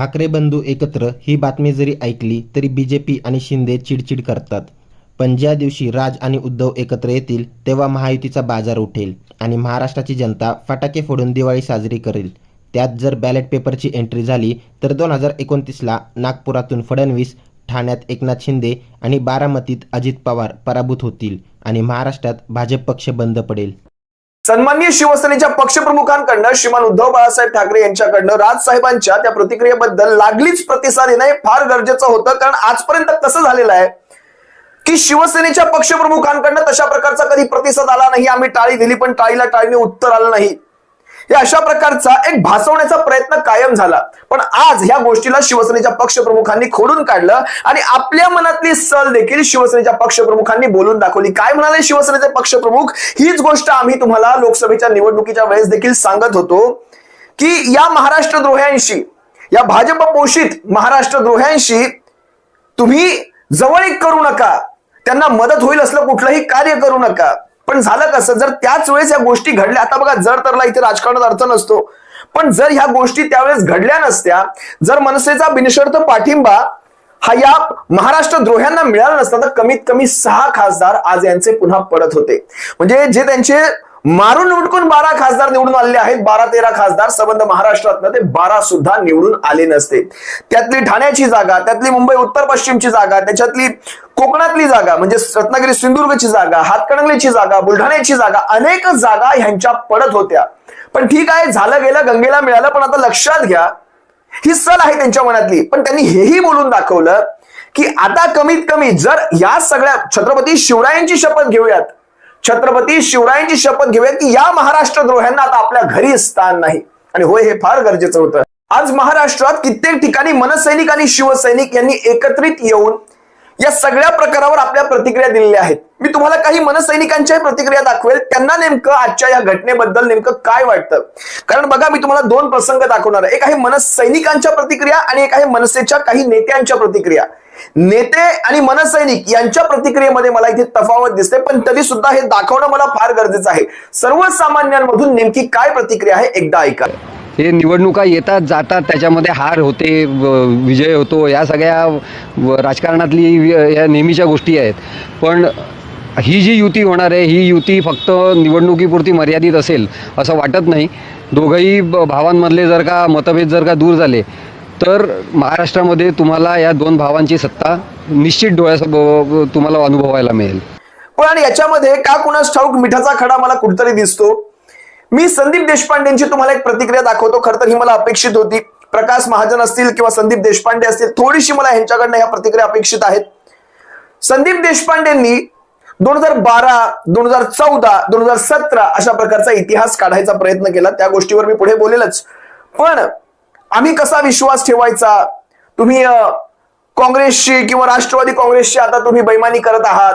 ठाकरे बंधू एकत्र ही बातमी जरी ऐकली तरी बी जे पी आणि शिंदे चिडचिड करतात. पण ज्या दिवशी राज आणि उद्धव एकत्र येतील तेव्हा महायुतीचा बाजार उठेल आणि महाराष्ट्राची जनता फटाके फोडून दिवाळी साजरी करेल. त्यात जर बॅलेट पेपरची एंट्री झाली तर दोन हजार एकोणतीसला नागपुरातून फडणवीस ठाण्यात एकनाथ शिंदे आणि बारामतीत अजित पवार पराभूत होतील आणि महाराष्ट्रात भाजप पक्ष बंद पडेल. सन्माननीय शिवसेनेच्या पक्षप्रमुखांकडनं श्रीमान उद्धव बाळासाहेब ठाकरे यांच्याकडनं राजसाहेबांच्या त्या प्रतिक्रियेबद्दल लागलीच प्रतिसाद येणं हे फार गरजेचं होतं. कारण आजपर्यंत कसं झालेलं आहे की शिवसेनेच्या पक्षप्रमुखांकडनं तशा प्रकारचा कधी प्रतिसाद आला नाही. आम्ही टाळी दिली पण टाळीला टाळीने उत्तर आलं नाही. हे अशा प्रकारचा एक भासवण्याचा प्रयत्न कायम झाला. पण आज ह्या गोष्टीला शिवसेनेच्या पक्षप्रमुखांनी खोडून काढलं आणि आपल्या मनातली सल देखील शिवसेनेच्या पक्षप्रमुखांनी बोलून दाखवली. काय म्हणाले शिवसेनेचे पक्षप्रमुख? हीच गोष्ट आम्ही तुम्हाला लोकसभेच्या निवडणुकीच्या वेळेस देखील सांगत होतो की या महाराष्ट्र द्रोह्यांशी या भाजप पोषित महाराष्ट्र द्रोह्यांशी तुम्ही जवळीक करू नका. त्यांना मदत होईल असलं कुठलंही कार्य करू नका. पण झालं कसं? जर त्याच वेळेस या गोष्टी घडल्या आता बघा जर तरला इथे राजकारणात अर्थ नसतो पण जर ह्या गोष्टी त्यावेळेस घडल्या नसत्या जर मनसेचा बिनशर्त पाठिंबा हा या महाराष्ट्र द्रोह्यांना मिळाला नसता तर कमीत कमी सहा खासदार आज यांचे पुन्हा पडत होते. म्हणजे जे त्यांचे मारून उठकून बारा खासदार निवडून आलेले आहेत. बारा तेरा खासदार संबंध महाराष्ट्रातनं ते बारा सुद्धा निवडून आले नसते. त्यातली ठाण्याची जागा त्यातली मुंबई उत्तर पश्चिमची जागा त्याच्यातली कोकणातली जागा म्हणजे रत्नागिरी सिंधुदुर्गची जागा हातकणंगलीची जागा बुलढाण्याची जागा अनेक जागा ह्यांच्या पडत होत्या. पण ठीक आहे झालं गेलं गंगेला मिळालं पण आता लक्षात घ्या ही सल आहे त्यांच्या मनातली. पण त्यांनी हेही बोलून दाखवलं की आता कमीत कमी जर या सगळ्या छत्रपती शिवरायांची शपथ घेऊयात छत्रपती शिवरायांची शपथ घेऊया की या महाराष्ट्र द्रोह्यांना आता आपल्या घरी स्थान नाही. आणि होय हे फार गरजेचं होतं. आज महाराष्ट्रात कित्येक ठिकाणी मनसैनिक आणि शिवसैनिक यांनी एकत्रित येऊन या सगळ्या प्रकारावर आपल्या प्रतिक्रिया दिलेल्या आहेत. मी तुम्हाला काही मनसैनिकांच्याही प्रतिक्रिया दाखवेल. त्यांना नेमकं आजच्या या घटनेबद्दल नेमकं काय वाटतं? कारण बघा मी तुम्हाला दोन प्रसंग दाखवणार आहे. एक आहे मनसैनिकांच्या प्रतिक्रिया आणि एक आहे मनसेच्या काही नेत्यांच्या प्रतिक्रिया. नेते आणि मनसैनिक यांच्या प्रतिक्रियेमध्ये मला इथे तफावत दिसते पण तरी सुद्धा हे दाखवणं मला फार गरजेचं आहे. सर्वसामान्यांमधून नेमकी काय प्रतिक्रिया आहे एकदा ऐका. हे निवडणुका येतात जातात त्याच्यामध्ये हार होते विजय होतो या सगळ्या राजकारणातली या नेहमीच्या गोष्टी आहेत. पण ही जी युती होणार आहे ही युती फक्त निवडणुकीपुरती मर्यादित असेल असं वाटत नाही. दोघंही भावांमधले जर का मतभेद जर का दूर झाले तर महाराष्ट्रामध्ये तुम्हाला या दोन भावांची सत्ता निश्चित डोळ्यासमोर तुम्हाला अनुभवायला मिळेल. पण आणि याच्यामध्ये का कुणास ठाऊक मिठाचा खडा मला कुठतरी दिसतो. मी संदीप देशपांडेंची तुम्हाला एक प्रतिक्रिया दाखवतो खरं तर ही मला अपेक्षित होती. प्रकाश महाजन असतील किंवा संदीप देशपांडे असतील थोडीशी मला ह्यांच्याकडनं ह्या प्रतिक्रिया अपेक्षित आहेत. संदीप देशपांडेंनी दोन हजार बारा दोन हजार चौदा दोन हजार सतरा अशा प्रकारचा इतिहास काढायचा प्रयत्न केला. त्या गोष्टीवर मी पुढे बोलेलच. पण आम्ही कसा विश्वास ठेवायचा? तुम्ही काँग्रेसशी किंवा राष्ट्रवादी काँग्रेसशी आता तुम्ही बैमानी करत आहात.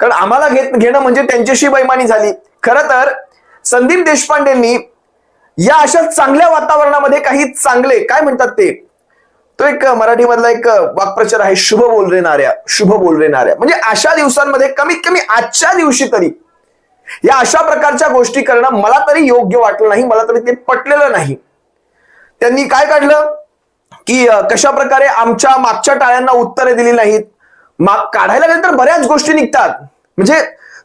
कारण आम्हाला घेत घेणं म्हणजे त्यांच्याशी बैमानी झाली. खरं तर संदीप देशपांडेंनी या अशा चांगल्या वातावरणामध्ये काही चांगले काय म्हणतात ते? तो एक मराठीमधला एक वाक्प्रचार आहे शुभ बोल शुभ बोल म्हणजे अशा दिवसांमध्ये कमीत कमी आजच्या दिवशी तरी या अशा प्रकारच्या गोष्टी करणं मला तरी योग्य वाटलं नाही मला तरी ते पटलेलं नाही. त्यांनी काय काढलं? की कशा प्रकारे आमच्या मागच्या टाळ्यांना उत्तरे दिली नाहीत? माग काढायला गेलं तर बऱ्याच गोष्टी निघतात. म्हणजे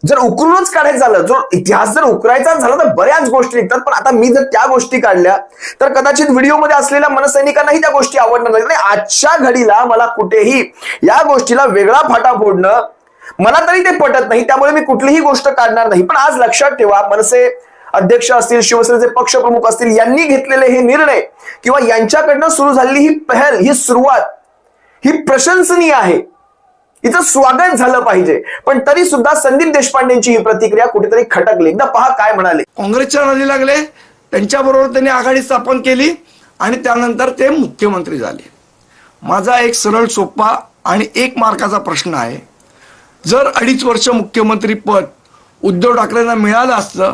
जर उकरूनच काढायचं झालं जो इतिहास जर उकरायचा झाला तर बऱ्याच गोष्टी निघतात. पण आता मी जर त्या गोष्टी काढल्या तर कदाचित व्हिडिओमध्ये असलेल्या मनसैनिकांनाही त्या गोष्टी आवडणार नाही आजच्या घडीला मला कुठेही या गोष्टीला वेगळा फाटा फोडणं मला तरी ते पटत नाही. त्यामुळे मी कुठलीही गोष्ट काढणार नाही. पण आज लक्षात ठेवा मनसे अध्यक्ष असतील शिवसेनेचे पक्षप्रमुख असतील यांनी घेतलेले हे निर्णय किंवा यांच्याकडनं सुरू झालेली ही पहल ही सुरुवात ही प्रशंसनीय आहे. हिचं स्वागत झालं पाहिजे. पण तरी सुद्धा संदीप देशपांडेंची ही प्रतिक्रिया कुठेतरी खटकली. एकदा पहा काय म्हणाले. काँग्रेसच्या नदी लागले त्यांच्याबरोबर त्यांनी आघाडी स्थापन केली आणि त्यानंतर ते मुख्यमंत्री झाले. माझा एक सरळ सोपा आणि एक मार्काचा प्रश्न आहे. जर अडीच वर्ष मुख्यमंत्री पद उद्धव ठाकरेंना मिळालं असतं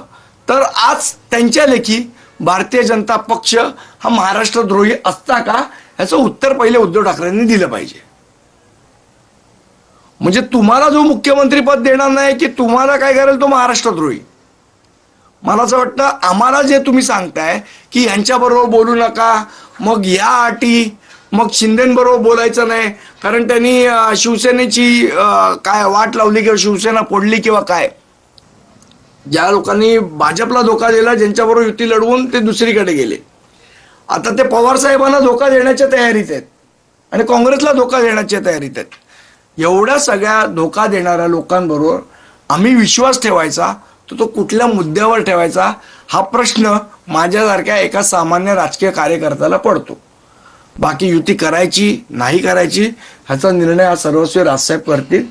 तर आज त्यांच्या लेखी भारतीय जनता पक्ष हा महाराष्ट्रद्रोही असता का याचं उत्तर पहिले उद्धव ठाकरेंनी दिलं पाहिजे. म्हणजे तुम्हाला जो मुख्यमंत्री पद देणार नाही की तुम्हाला काय करेल तो महाराष्ट्रद्रोही? मला असं वाटतं आम्हाला जे तुम्ही सांगताय की यांच्याबरोबर बोलू नका मग या अटी मग शिंदेबरोबर बोलायचं नाही कारण त्यांनी शिवसेनेची काय वाट लावली किंवा शिवसेना फोडली किंवा काय? ज्या लोकांनी भाजपला धोका दिला ज्यांच्याबरोबर युती लढवून ते दुसरीकडे गेले. आता ते पवार साहेबांना धोका देण्याच्या तयारीत आहेत आणि काँग्रेसला धोका देण्याच्या तयारीत आहेत. एवढ्या सगळ्या धोका देणाऱ्या लोकांबरोबर आम्ही विश्वास ठेवायचा तर तो कुठल्या मुद्द्यावर ठेवायचा हा प्रश्न माझ्यासारख्या एका सामान्य राजकीय कार्यकर्त्याला पडतो. बाकी युती करायची नाही करायची ह्याचा निर्णय हा सर्वस्वी राजसाहेब करतील.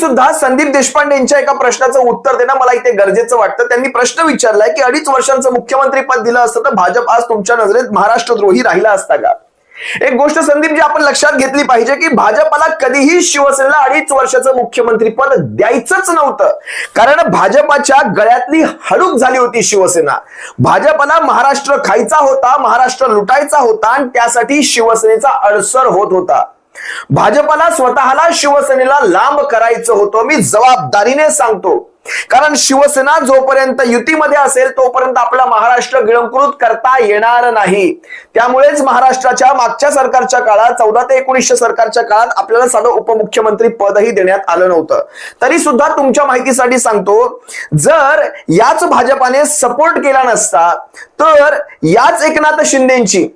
सुद्धा संदीप देशपांडे यांच्या एका प्रश्नाचं उत्तर देणं मला इथे गरजेचं वाटतं. त्यांनी प्रश्न विचारलाय की अडीच वर्षांचं मुख्यमंत्री पद दिलं असतं तर भाजप आज तुमच्या नजरेत महाराष्ट्रद्रोही राहिला असता का? एक गोष्ट संदीप जी आपण लक्षात घेतली पाहिजे की भाजपला कधीही शिवसेनेला अडीच वर्षाचं मुख्यमंत्री पद द्यायचंच नव्हतं. कारण भाजपाच्या गळ्यातली हडूक झाली होती शिवसेना. भाजपला महाराष्ट्र खायचा होता महाराष्ट्र लुटायचा होता आणि त्यासाठी शिवसेनेचा अडसर होत होता. भाजपला स्वतःला शिवसेनेला लांब करायचं होतं. मी जबाबदारीने सांगतो. कारण शिवसेना जोपर्यंत युतीमध्ये असेल तोपर्यंत आपला महाराष्ट्र गिळंकृत करता येणार नाही. त्यामुळेच महाराष्ट्राच्या मागच्या सरकारच्या काळात चौदा ते एकोणीसशे सरकारच्या काळात आपल्याला साधं उपमुख्यमंत्री पदही देण्यात आलं नव्हतं. तरी सुद्धा तुमच्या माहितीसाठी सांगतो जर याच भाजपाने सपोर्ट केला नसता तर याच एकनाथ शिंदेची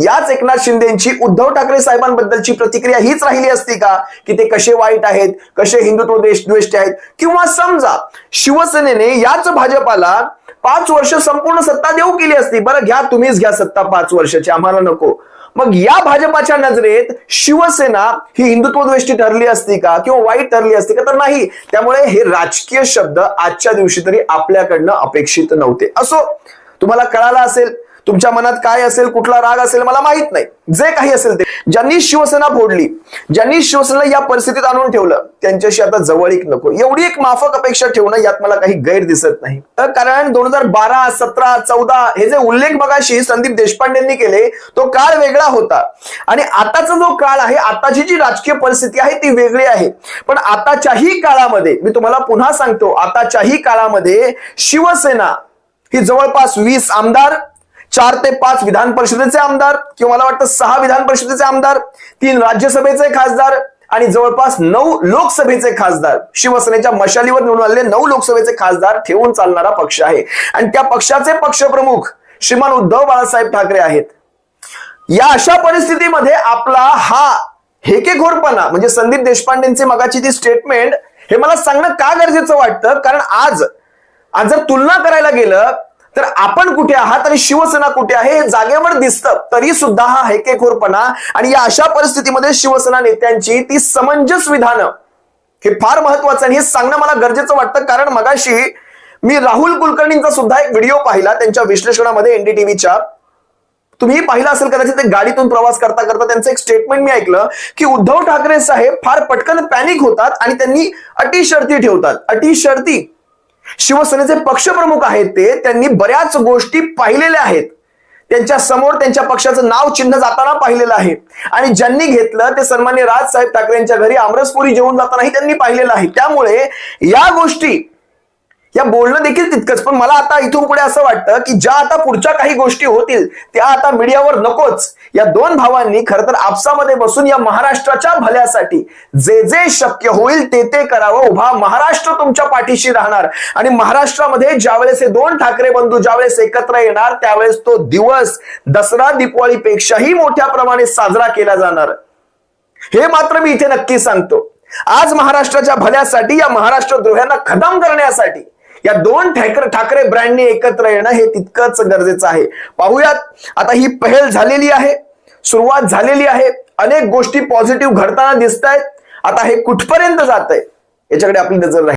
याच एकनाथ शिंदेची उद्धव ठाकरे साहेबांबद्दलची प्रतिक्रिया हीच राहिली असती का? की ते कसे वाईट आहेत कसे हिंदुत्व देश द्वेष्ट आहेत? किंवा समजा शिवसेनेने याच भाजपाला पाच वर्ष संपूर्ण सत्ता देऊ केली असती. बरं घ्या तुम्हीच घ्या सत्ता पाच वर्षाची आम्हाला नको. मग या भाजपाच्या नजरेत शिवसेना ही हिंदुत्वद्वेष्टी ठरली असती का? किंवा वाईट ठरली असती का? तर नाही. त्यामुळे हे राजकीय शब्द आजच्या दिवशी तरी आपल्याकडनं अपेक्षित नव्हते. असो तुम्हाला कळालं असेल तुमच्या मनात काय असेल कुठला राग असेल मला माहीत नाही. जे काही असेल ते. ज्यांनी शिवसेना फोडली ज्यांनी शिवसेना या परिस्थितीत आणून ठेवलं त्यांच्याशी आता जवळीक नको. एवढी एक माफक अपेक्षा ठेवणं यात मला काही गैर दिसत नाही. तर कारण दोन हजार बारा सतरा चौदा हे जे उल्लेख बघाशी संदीप देशपांडेंनी केले तो काळ वेगळा होता. आणि आताचा जो काळ आहे आताची जी राजकीय परिस्थिती आहे ती वेगळी आहे. पण आताच्याही काळामध्ये मी तुम्हाला पुन्हा सांगतो आताच्याही काळामध्ये शिवसेना ही जवळपास वीस आमदार चार ते पाच विधान परिषदेचे आमदार किंवा मला वाटतं सहा विधान परिषदेचे आमदार तीन राज्यसभेचे खासदार आणि जवळपास नऊ लोकसभेचे खासदार. शिवसेनेच्या मशालीवर निवडून आलेले नऊ लोकसभेचे खासदार ठेवून चालणारा पक्ष आहे. आणि त्या पक्षाचे पक्षप्रमुख श्रीमान उद्धव बाळासाहेब ठाकरे आहेत. या अशा परिस्थितीमध्ये आपला हा हेकेखोरपणा म्हणजे संदीप देशपांडेंचे मगाची ती स्टेटमेंट हे मला सांगणं का गरजेचं वाटतं? कारण आज आज जर तुलना करायला गेलं तर आपण कुठे आहात आणि शिवसेना कुठे आहे हे जागेवर दिसतं. तरी सुद्धा हा हेकेखोरपणा आणि या अशा परिस्थितीमध्ये शिवसेना नेत्यांची ती समंजस विधानं हे फार महत्वाचं आणि हे सांगणं मला गरजेचं वाटतं. कारण मगाशी मी राहुल कुलकर्णींचा सुद्धा एक व्हिडिओ पाहिला. त्यांच्या विश्लेषणामध्ये एनडीटीव्हीच्या तुम्ही पाहिलं असेल कदाचित ते गाडीतून प्रवास करता करता त्यांचं एक स्टेटमेंट मी ऐकलं की उद्धव ठाकरे साहेब फार पटकन पॅनिक होतात आणि त्यांनी अटी शर्ती ठेवतात. अटी शर्ती शिवसेनेचे पक्षप्रमुख आहेत ते त्यांनी बऱ्याच गोष्टी पाहिलेल्या आहेत. त्यांच्यासमोर त्यांच्या पक्षाचं नाव चिन्ह जाताना पाहिलेलं आहे. आणि ज्यांनी घेतलं ते सन्मान्य राजसाहेब ठाकरे यांच्या घरी आमरसपुरी जेवून जातानाही त्यांनी पाहिलेलं आहे. त्यामुळे या गोष्टी या बोलणं देखील तितकंच. पण मला आता इथून पुढे असं वाटतं की ज्या आता पुढच्या काही गोष्टी होतील त्या आता मीडियावर नकोच. या दोन भावांनी खरं तर आपसामध्ये बसून या महाराष्ट्राच्या भल्यासाठी जे जे शक्य होईल ते ते करावं. उभा महाराष्ट्र तुमच्या पाठीशी राहणार. आणि महाराष्ट्रामध्ये ज्यावेळेस हे दोन ठाकरे बंधू ज्यावेळेस एकत्र येणार त्यावेळेस तो दिवस दसरा दिवाळीपेक्षाही मोठ्या प्रमाणे साजरा केला जाणार. हे मात्र मी इथे नक्की सांगतो. आज महाराष्ट्राच्या भल्यासाठी या महाराष्ट्र द्रोह्यांना खतम करण्यासाठी या दोन ठाकरे ठाकरे ब्रँडने एकत्र येणं हे तितकंच गरजेचं आहे. पाहूयात आता ही पहल झालेली आहे सुरुवात झालेली आहे. अनेक गोष्टी पॉझिटिव्ह घडताना दिसत आहेत आता हे कुठपर्यंत जात आहे याच्याकडे आपली नजर राहील.